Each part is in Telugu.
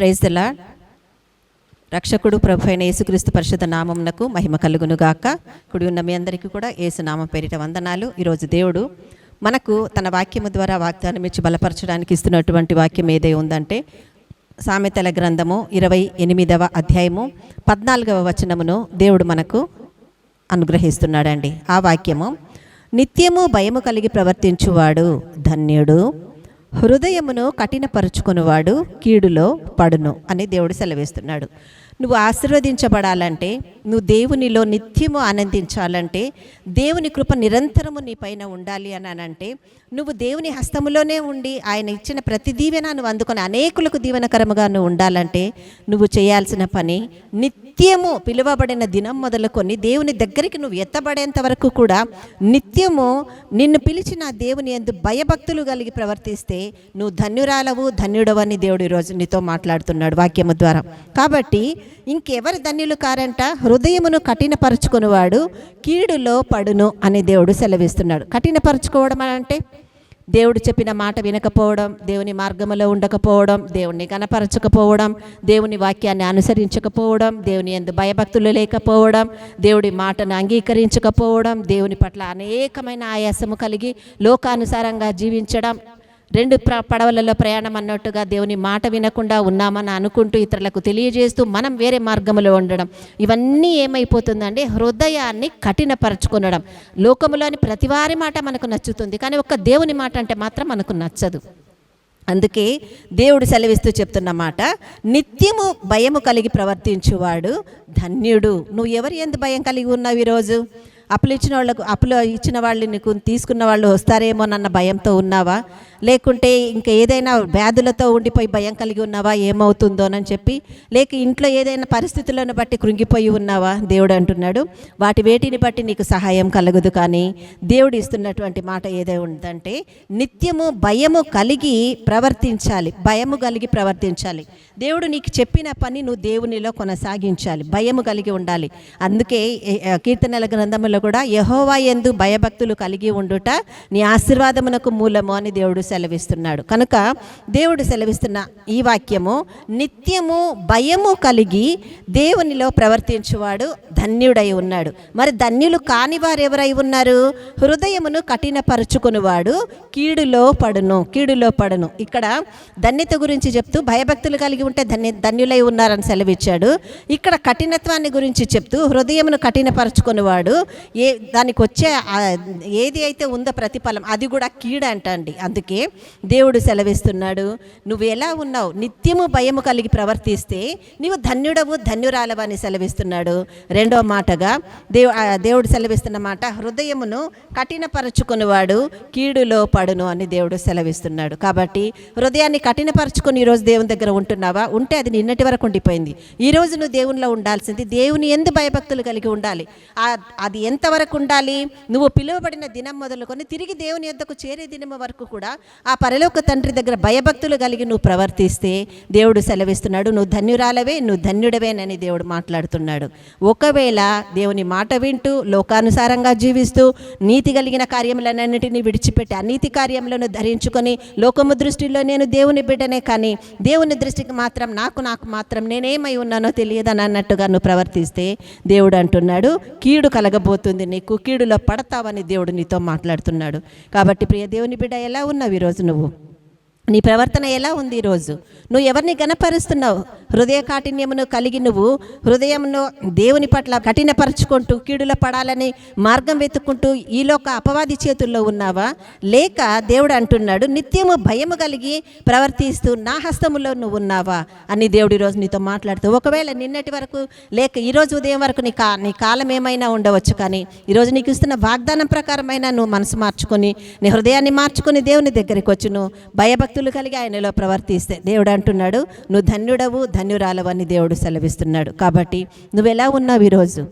ప్రైజ్లా రక్షకుడు ప్రభు అయిన యేసుక్రీస్తు పరిషత్ నామమునకు మహిమ కలుగును గాక కుడి ఉన్న మీ అందరికీ కూడా యేసు నామం పేరిట వందనాలు. ఈరోజు దేవుడు మనకు తన వాక్యము ద్వారా వాగ్దానం ఇచ్చి బలపరచడానికి ఇస్తున్నటువంటి వాక్యం ఏదై ఉందంటే సామెతల గ్రంథము ఇరవై ఎనిమిదవ అధ్యాయము పద్నాలుగవ వచనమును దేవుడు మనకు అనుగ్రహిస్తున్నాడండి. ఆ వాక్యము నిత్యము భయము కలిగి ప్రవర్తించువాడు ధన్యుడు. హృదయమును కఠినపరుచుకునివాడు కీడులో పడును అని దేవుడు సెలవిస్తున్నాడు. నువ్వు ఆశీర్వదించబడాలంటే నువ్వు దేవునిలో నిత్యము ఆనందించాలంటే దేవుని కృప నిరంతరము నీ పైన ఉండాలి అని అనంటే నువ్వు దేవుని హస్తములోనే ఉండి ఆయన ఇచ్చిన ప్రతి దీవెన నువ్వు అందుకొని అనేకులకు దీవెనకరముగా నువ్వు ఉండాలంటే నువ్వు చేయాల్సిన పని నిత్యము పిలువబడిన దినం మొదలుకొని దేవుని దగ్గరికి నువ్వు ఎత్తబడేంత వరకు కూడా నిత్యము నిన్ను పిలిచిన దేవుని ఎందు భయభక్తులు కలిగి ప్రవర్తిస్తే నువ్వు ధన్యురాలవు ధన్యుడవని దేవుడు ఈరోజు నీతో మాట్లాడుతున్నాడు వాక్యము ద్వారా. కాబట్టి ఇంకెవరు ధన్యులు కారంట? హృదయమును కఠినపరుచుకునేవాడు కీడులో పడును అని దేవుడు సెలవిస్తున్నాడు. కఠినపరుచుకోవడం అంటే దేవుడు చెప్పిన మాట వినకపోవడం దేవుని మార్గములో ఉండకపోవడం దేవుణ్ణి కనపరచకపోవడం దేవుని వాక్యాన్ని అనుసరించకపోవడం దేవుని ఎందు భయభక్తులు లేకపోవడం దేవుడి మాటను అంగీకరించకపోవడం దేవుని పట్ల అనేకమైన ఆయాసము కలిగి లోకానుసారంగా జీవించడం రెండు ప్ర పడవలలో ప్రయాణం అన్నట్టుగా దేవుని మాట వినకుండా ఉన్నామని అనుకుంటూ ఇతరులకు తెలియజేస్తూ మనం వేరే మార్గంలో ఉండడం. ఇవన్నీ ఏమైపోతుందంటే హృదయాన్ని కఠినపరచుకునడం. లోకములోని ప్రతివారి మాట మనకు నచ్చుతుంది. కానీ ఒక్క దేవుని మాట అంటే మాత్రం మనకు నచ్చదు. అందుకే దేవుడు సెలవిస్తూ చెప్తున్న మాట నిత్యము భయము కలిగి ప్రవర్తించువాడు ధన్యుడు. నువ్వు ఎవరి ఎందు భయం కలిగి ఉన్నావు ఈరోజు? అప్పులు ఇచ్చిన వాళ్ళకు అప్పులు ఇచ్చిన వాళ్ళు నీకు తీసుకున్న వాళ్ళు వస్తారేమోనన్న భయంతో ఉన్నావా? లేకుంటే ఇంకా ఏదైనా వ్యాధులతో ఉండిపోయి భయం కలిగి ఉన్నావా? ఏమవుతుందోనని చెప్పి లేక ఇంట్లో ఏదైనా పరిస్థితులను బట్టి కృంగిపోయి ఉన్నావా? దేవుడు అంటున్నాడు. వాటి వేటిని బట్టి నీకు సహాయం కలగదు కానీ దేవుడు ఇస్తున్నటువంటి మాట ఏదై ఉందంటే నిత్యము భయము కలిగి ప్రవర్తించాలి. భయము కలిగి ప్రవర్తించాలి. దేవుడు నీకు చెప్పిన పని నువ్వు దేవునిలో కొనసాగించాలి. భయము కలిగి ఉండాలి. అందుకే కీర్తనల గ్రంథములో కూడా యహోవా ఎందు భయభక్తులు కలిగి ఉండుట నీ ఆశీర్వాదమునకు మూలము అని దేవుడు సెలవిస్తున్నాడు. కనుక దేవుడు సెలవిస్తున్న ఈ వాక్యము నిత్యము భయము కలిగి దేవునిలో ప్రవర్తించువాడు ధన్యుడై ఉన్నాడు. మరి ధన్యులు కాని వారు ఎవరై ఉన్నారు? హృదయమును కఠినపరుచుకునివాడు కీడులో పడును కీడులో పడును. ఇక్కడ ధన్యత గురించి చెప్తూ భయభక్తులు కలిగి ఉంటే ధన్య ధన్యులై ఉన్నారని సెలవిచ్చాడు. ఇక్కడ కఠినత్వాన్ని గురించి చెప్తూ హృదయమును కఠినపరుచుకునివాడు ఏ దానికి వచ్చే ఏది అయితే ఉందో ప్రతిఫలం అది కూడా కీడ అంటండి అందుకే దేవుడు సెలవిస్తున్నాడు. నువ్వు ఎలా ఉన్నావు? నిత్యము భయము కలిగి ప్రవర్తిస్తే నీవు ధన్యుడవు ధన్యురాలవు అని సెలవిస్తున్నాడు. రెండో మాటగా దేవు ఆ దేవుడు సెలవిస్తున్న మాట హృదయమును కఠినపరచుకునేవాడు కీడులో పడును అని దేవుడు సెలవిస్తున్నాడు. కాబట్టి హృదయాన్ని కఠినపరచుకొని ఈరోజు దేవుని దగ్గర ఉంటున్నావా? ఉంటే అది నిన్నటి వరకు ఉండిపోయింది. ఈ రోజు నువ్వు దేవునిలో ఉండాల్సింది దేవుని ఎందు భయభక్తులు కలిగి ఉండాలి. అది ఎంతవరకు ఉండాలి? నువ్వు పిలువబడిన దినం మొదలుకొని తిరిగి దేవుని యొద్దకు చేరే దినం వరకు కూడా ఆ పరలోక తండ్రి దగ్గర భయభక్తులు కలిగి నువ్వు ప్రవర్తిస్తే దేవుడు సెలవిస్తున్నాడు నువ్వు ధన్యురాలవే నువ్వు ధన్యుడవేనని దేవుడు మాట్లాడుతున్నాడు. ఒకవేళ దేవుని మాట వింటూ లోకానుసారంగా జీవిస్తూ నీతి కలిగిన కార్యములన్నింటినీ విడిచిపెట్టి అనీతి కార్యములను ధరించుకొని లోకము దృష్టిలో నేను దేవుని బిడ్డనే కానీ దేవుని దృష్టికి మాత్రం నాకు నాకు మాత్రం నేనేమై ఉన్నానో తెలియదని అన్నట్టుగా నువ్వు ప్రవర్తిస్తే దేవుడు అంటున్నాడు కీడు కలగబోతుంది నీకు కీడులో పడతావని దేవుడు నీతో మాట్లాడుతున్నాడు. కాబట్టి ప్రియ దేవుని బిడ్డ ఎలా ఉన్నవి ఈరోజు నువ్వు నీ ప్రవర్తన ఎలా ఉంది ఈరోజు నువ్వు ఎవరిని గనపరుస్తున్నావు హృదయ కాఠిన్యమును కలిగి నువ్వు హృదయంలో దేవుని పట్ల కఠినపరుచుకుంటూ కీడుల పడాలని మార్గం వెతుక్కుంటూ ఈలోక అపవాది చేతుల్లో ఉన్నావా? లేక దేవుడు అంటున్నాడు నిత్యము భయము కలిగి ప్రవర్తిస్తూ నా హస్తములో నువ్వు ఉన్నావా? అని దేవుడు ఈరోజు నీతో మాట్లాడుతూ ఒకవేళ నిన్నటి వరకు లేక ఈరోజు ఉదయం వరకు నీ కా నీ కాలం ఏమైనా ఉండవచ్చు కానీ ఈరోజు నీకు ఇస్తున్న వాగ్దానం ప్రకారమైన నువ్వు మనసు మార్చుకొని నీ హృదయాన్ని మార్చుకొని దేవుని దగ్గరికి వచ్చి నువ్వు భక్తులు కలిగి ఆయనలో ప్రవర్తిస్తే దేవుడు అంటున్నాడు నువ్వు ధన్యుడవు ధన్యురాలవని దేవుడు సెలవిస్తున్నాడు. కాబట్టి నువ్వు ఎలా ఉన్నావు ఈరోజు?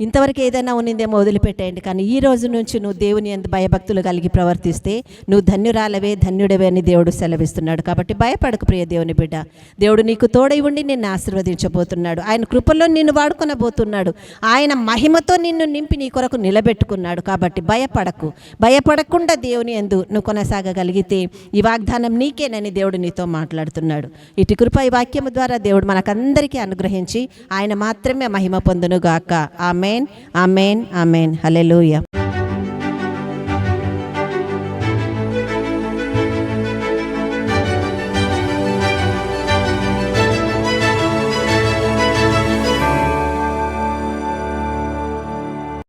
ఇంతవరకు ఏదైనా ఉన్నిందేమో వదిలిపెట్టేయండి. కానీ ఈ రోజు నుంచి నువ్వు దేవుని ఎంత భయభక్తులు కలిగి ప్రవర్తిస్తే నువ్వు ధన్యురాలవే ధన్యుడవే అని దేవుడు సెలవిస్తున్నాడు. కాబట్టి భయపడకు ప్రియ దేవుని బిడ్డ. దేవుడు నీకు తోడై ఉండి నిన్ను ఆశీర్వదించబోతున్నాడు. ఆయన కృపలో నిన్ను వాడుకొనబోతున్నాడు. ఆయన మహిమతో నిన్ను నింపి నీ కొరకు నిలబెట్టుకున్నాడు. కాబట్టి భయపడకు. భయపడకుండా దేవుని ఎందు నువ్వు కొనసాగగలిగితే ఈ వాగ్దానం నీకేనని దేవుడు నీతో మాట్లాడుతున్నాడు. ఇటు కృప ఈ వాక్యము ద్వారా దేవుడు మనకందరికీ అనుగ్రహించి ఆయన మాత్రమే మహిమ పొందునుగాక. Amen amen amen hallelujah